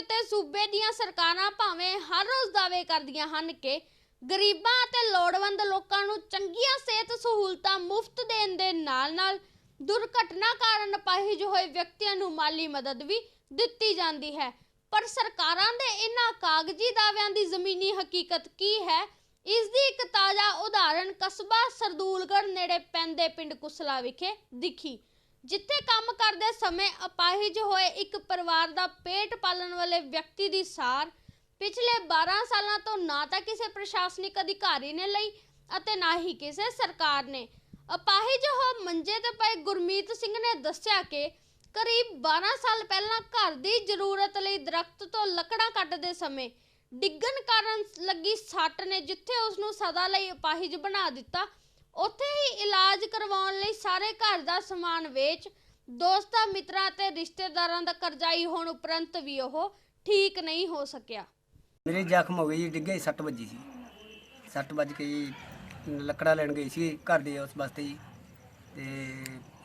ਅਤੇ ਸੂਬੇ ਦੀਆਂ ਸਰਕਾਰਾਂ ਭਾਵੇਂ ਹਰ ਰੋਜ਼ ਦਾਅਵੇ ਕਰਦੀਆਂ ਹਨ ਕਿ ਗਰੀਬਾਂ ਅਤੇ ਲੋੜਵੰਦ ਲੋਕਾਂ ਨੂੰ ਚੰਗੀਆਂ ਸਿਹਤ ਸਹੂਲਤਾਂ ਮੁਫਤ ਦੇਣ ਦੇ ਨਾਲ-ਨਾਲ ਦੁਰਘਟਨਾ ਕਾਰਨ ਅਪਾਹਿਜ ਹੋਏ ਵਿਅਕਤੀਆਂ ਨੂੰ ਮਾਲੀ ਮਦਦ ਵੀ ਦਿੱਤੀ ਜਾਂਦੀ ਹੈ। ਪਰ ਸਰਕਾਰਾਂ ਦੇ ਇਹਨਾਂ ਕਾਗਜ਼ੀ ਦਾਅਵਿਆਂ ਦੀ ਜ਼ਮੀਨੀ ਹਕੀਕਤ ਕੀ ਹੈ? ਇਸ ਦੀ ਇੱਕ ਤਾਜ਼ਾ ਉਦਾਹਰਣ ਕਸਬਾ ਸਰਦੂਲਗੜ੍ਹ ਨੇੜੇ ਪੈਂਦੇ ਪਿੰਡ ਕੁਸਲਾ ਵਿਖੇ ਦਿਖੀ। ਜਿੱਥੇ ਕੰਮ ਕਰਦੇ ਸਮੇਂ ਅਪਾਹਿਜ ਹੋਏ ਇੱਕ ਪਰਿਵਾਰ ਦਾ ਪੇਟ ਪਾਲਣ ਵਾਲੇ ਵਿਅਕਤੀ ਦੀ ਸਾਰ, ਪਿਛਲੇ 12 ਸਾਲਾਂ ਤੋਂ ਨਾ ਤਾਂ ਕਿਸੇ ਪ੍ਰਸ਼ਾਸਨਿਕ ਅਧਿਕਾਰੀ ਨੇ ਲਈ ਅਤੇ ਨਾ ਹੀ ਕਿਸੇ ਸਰਕਾਰ ਨੇ। ਅਪਾਹਿਜ ਹੋ ਮੰਜੇ ਤੇ ਪਏ ਗੁਰਮੀਤ ਸਿੰਘ ਨੇ ਦੱਸਿਆ ਕਿ ਕਰੀਬ 12 ਸਾਲ ਪਹਿਲਾਂ ਘਰ ਦੀ ਜ਼ਰੂਰਤ ਲਈ ਦਰਖਤ ਤੋਂ ਲੱਕੜਾਂ ਕੱਟਦੇ ਸਮੇਂ ਡਿੱਗਣ ਕਾਰਨ ਲੱਗੀ ਸੱਟ ਨੇ ਜਿੱਥੇ ਉਸ ਨੂੰ ਸਦਾ ਲਈ ਅਪਾਹਿਜ ਬਣਾ ਦਿੱਤਾ, ਉੱਥੇ ਕਰਵਾਉਣ ਲਈ ਸਾਰੇ ਘਰ ਦਾ ਸਮਾਨ ਵੇਚ, ਦੋਸਤਾਂ, ਮਿੱਤਰਾਂ ਤੇ ਰਿਸ਼ਤੇਦਾਰਾਂ ਦਾ ਕਰਜ਼ਾਈ ਹੋਣ ਉਪਰੰਤ ਵੀ ਉਹ ਠੀਕ ਨਹੀਂ ਹੋ ਸਕਿਆ। ਮੇਰੇ ਜ਼ਖਮ ਹੋ ਗਏ ਜੀ, ਡਿੱਗੇ ਸੱਟ ਵੱਜੀ ਸੀ। ਸੱਟ ਵੱਜ ਕੇ ਜੀ, ਲੱਕੜਾਂ ਲੈਣ ਗਈ ਸੀ ਘਰ ਦੇ ਉਸ ਵਾਸਤੇ ਜੀ। ਤੇ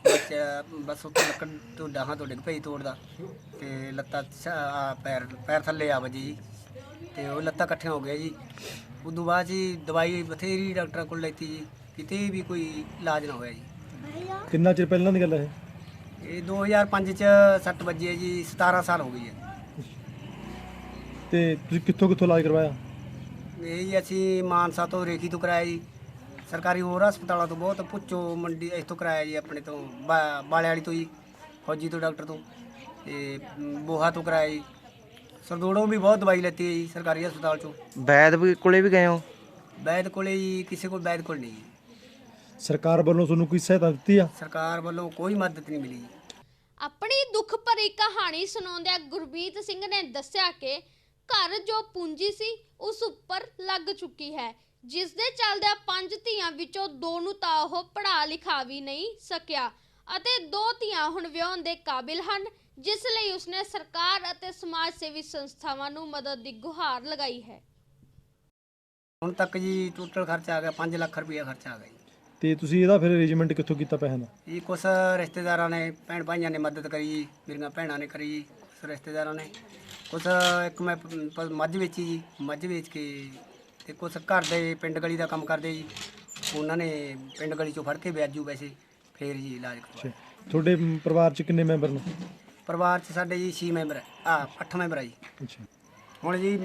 ਬੱਚਾ ਬਸ ਉੱਥੇ ਲੱਕੜ ਤੋਂ ਡਾਹਾਂ ਤੋਂ ਡਿੱਗ ਪਈ ਤੋੜਦਾ। ਤੇ ਲੱਤਾਂ ਸ- ਆਹ ਪੈਰ ਪੈਰ ਥੱਲੇ ਆ ਵੱਜੀ ਜੀ। ਤੇ ਉਹ ਲੱਤਾਂ ਇਕੱਠੀਆਂ ਹੋ ਗਈਆਂ ਜੀ। ਉਦੋਂ ਬਾਅਦ ਜੀ ਦਵਾਈ ਬਥੇਰੀ ਡਾਕਟਰਾਂ ਕੋਲ ਲੈਤੀ ਜੀ। ਕਿਤੇ ਵੀ ਕੋਈ ਇਲਾਜ ਨਾ ਹੋਇਆ ਜੀ। ਕਿੰਨਾ ਚਿਰ ਪਹਿਲਾਂ ਦੀ ਗੱਲ ਹੈ ਇਹ? 2005 ਚ ਸੱਟ ਵੱਜੀ ਹੈ ਜੀ 17 ਸਾਲ ਹੋ ਗਈ ਹੈ। ਤੇ ਤੁਸੀਂ ਕਿੱਥੋਂ ਕਿੱਥੋਂ ਇਲਾਜ ਕਰਵਾਇਆ? ਇਹ ਜੀ ਅਸੀਂ ਮਾਨਸਾ ਤੋਂ ਰੇਖੀ ਤੋਂ ਕਰਾਇਆ ਜੀ। ਸਰਕਾਰੀ ਹੋਰ ਹਸਪਤਾਲਾਂ ਤੋਂ ਬਹੁਤ ਪੁੱਛੋ ਮੰਡੀ ਇਸ ਤੋਂ ਕਰਾਇਆ ਜੀ ਆਪਣੇ ਤੋਂ ਬਾ- ਬਾਲੇ ਵਾਲੀ ਤੋਂ ਜੀ ਫੌਜੀ ਤੋਂ ਡਾਕਟਰ ਤੋਂ। ਤੇ ਬੋਹਾ ਤੋਂ ਕਰਾਇਆ ਜੀ। ਸਰਦੋੜੋਂ ਵੀ ਬਹੁਤ ਦਵਾਈ ਲੈਤੀ ਹੈ ਜੀ ਸਰਕਾਰੀ ਹਸਪਤਾਲ ਚੋਂ। ਵੈਦ ਵੀ ਕੋਲੇ ਵੀ ਗਏ ਹੋ? ਵੈਦ ਕੋਲੇ ਜੀ ਕਿਸੇ ਕੋਲ ਵੈਦ ਕੋਲ ਨਹੀਂ ਜੀ। ਸਰਕਾਰ ਵੱਲੋਂ ਤੁਹਾਨੂੰ ਕੋਈ ਸਹਾਇਤਾ ਦਿੱਤੀ ਆ? ਸਰਕਾਰ ਵੱਲੋਂ ਕੋਈ ਮਦਦ ਨਹੀਂ ਮਿਲੀ ਜੀ। ਆਪਣੀ ਦੁੱਖ ਭਰੀ ਕਹਾਣੀ ਸੁਣਾਉਂਦਿਆਂ ਗੁਰਬੀਤ ਸਿੰਘ ਨੇ ਦੱਸਿਆ ਕਿ ਘਰ ਜੋ ਪੂੰਜੀ ਸੀ ਉਸ ਉੱਪਰ ਲੱਗ ਚੁੱਕੀ ਹੈ। ਜਿਸ ਦੇ ਚੱਲਦਿਆਂ ਪੰਜ ਧੀਆਂ ਵਿੱਚੋਂ ਦੋ ਨੂੰ ਤਾਂ ਉਹ ਪੜ੍ਹਾ ਲਿਖਾ ਵੀ ਨਹੀਂ ਸਕਿਆ ਅਤੇ ਦੋ ਧੀਆਂ ਹੁਣ ਵਿਆਹਣ ਦੇ ਕਾਬਿਲ ਹਨ ਜਿਸ ਲਈ ਉਸਨੇ ਸਰਕਾਰ ਅਤੇ ਸਮਾਜ ਸੇਵੀ ਸੰਸਥਾਵਾਂ ਨੂੰ ਮਦਦ ਦੀ ਗੁਹਾਰ ਲਗਾਈ ਹੈ। ਹੁਣ ਤੱਕ ਜੀ ਟੋਟਲ ਖਰਚਾ ਆ ਗਿਆ 5 ਲੱਖ ਰੁਪਇਆ ਖਰਚਾ ਆ ਗਿਆ ਜੀ। ਤੇ ਤੁਸੀਂ ਇਹਦਾ ਫਿਰ ਅਰੇਂਜਮੈਂਟ ਕਿੱਥੋਂ ਕੀਤਾ ਪੈਸਿਆਂ ਦਾ? ਇਹ ਕੁਛ ਰਿਸ਼ਤੇਦਾਰਾਂ ਨੇ ਭੈਣ ਭਾਈਆਂ ਨੇ ਮਦਦ ਕਰੀ ਜੀ ਮੇਰੀਆਂ ਭੈਣਾਂ ਨੇ ਕਰੀ ਜੀ ਕੁਛ ਰਿਸ਼ਤੇਦਾਰਾਂ ਨੇ। ਕੁਛ ਇੱਕ ਮੈਂ ਪ- ਪ- ਮੱਝ ਵੇਚੀ ਜੀ ਮੱਝ ਵੇਚ ਕੇ ਤੇ ਕੁਛ ਘਰ ਦੇ ਪਿੰਡ ਗਲੀ ਦਾ ਕੰਮ ਕਰਦੇ ਜੀ। ਉਹਨਾਂ ਨੇ ਪਿੰਡ ਗਲੀ ਚੋਂ ਫੜ ਕੇ ਵਿਆਜੂ ਪੈਸੇ ਫੇਰ ਜੀ ਇਲਾਜ ਕਰਵਾਇਆ। ਅੱਛਾ ਤੁਹਾਡੇ ਮ, ਪਰਿਵਾਰ 'ਚ ਕਿੰਨੇ ਮੈਂਬਰ ਨੇ? ਪਰਿਵਾਰ 'ਚ ਸਾਡੇ ਜੀ 6 ਮੈਂਬਰ ਆ 8 ਮੈਂਬਰ ਆ ਜੀ। ਅੱਛਾ। ਹੁਣ ਜੀ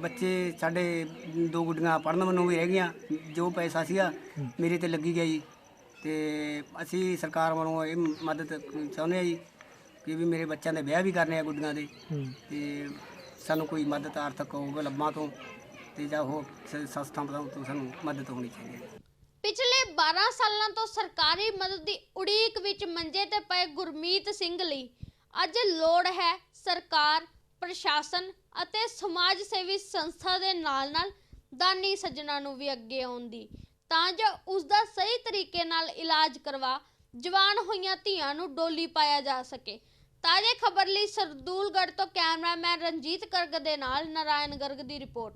ਬੱਚੇ ਸਾਡੇ ਦੋ ਗੁੱਡੀਆਂ ਪੜਨ ਮੈਨੂੰ ਵੀ ਰਹਿ ਗਈਆਂ ਜੋ ਪੈਸਾ ਸੀਗਾ ਮੇਰੇ ਤੇ ਲੱਗੀ ਗਿਆ ਜੀ। ਤੇ ਅਸੀਂ ਸਰਕਾਰ ਵੱਲੋਂ ਇਹ ਮਦਦ ਚਾਹੁੰਦੇ ਆ ਜੀ ਕਿ ਵੀ ਮੇਰੇ ਬੱਚਿਆਂ ਦੇ ਵਿਆਹ ਵੀ ਕਰਨੇ ਆ ਗੁੱਡੀਆਂ ਦੇ। ਹੂੰ। ਤੇ ਸਾਨੂੰ ਕੋਈ ਮਦਦ ਆਰਥਿਕ ਹੋਊਗਾ ਲੱਭਾਂ ਤੋਂ ਤੇ ਜਾਂ ਹੋਰ ਸ- ਸੰਸਥਾਵਾਂ ਤੋਂ ਸਾਨੂੰ ਮਦਦ ਹੋਣੀ ਚਾਹੀਦੀ ਹੈ। ਪਿਛਲੇ 12 ਸਾਲਾਂ ਤੋਂ ਸਰਕਾਰੀ ਮਦਦ ਦੀ ਉਡੀਕ ਵਿੱਚ ਮੰਜੇ ਤੇ ਪਏ ਗੁਰਮੀਤ ਸਿੰਘ ਲਈ ਅੱਜ ਲੋੜ ਹੈ ਸਰਕਾਰ ਪ੍ਰਸ਼ਾਸਨ ਅਤੇ ਸਮਾਜ ਸੇਵੀ ਸੰਸਥਾ ਦੇ ਨਾਲ-ਨਾਲ ਦਾਨੀ ਸੱਜਣਾ ਨੂੰ ਵੀ ਅੱਗੇ ਆਉਣ ਦੀ ਤਾਂ ਜੋ ਉਸ ਦਾ ਸਹੀ ਤਰੀਕੇ ਨਾਲ ਇਲਾਜ ਕਰਵਾ ਜਵਾਨ ਹੋਈਆਂ ਧੀਆਂ ਨੂੰ ਡੋਲੀ ਪਾਇਆ ਜਾ ਸਕੇ। ਤਾਜ਼ੇ ਖਬਰ ਲਈ ਸਰਦੂਲਗੜ੍ਹ ਤੋਂ ਕੈਮਰਾਮੈਨ ਰਣਜੀਤ ਗਰਗ ਦੇ ਨਾਲ ਨਾਰਾਇਣ ਗਰਗ ਦੀ ਰਿਪੋਰਟ।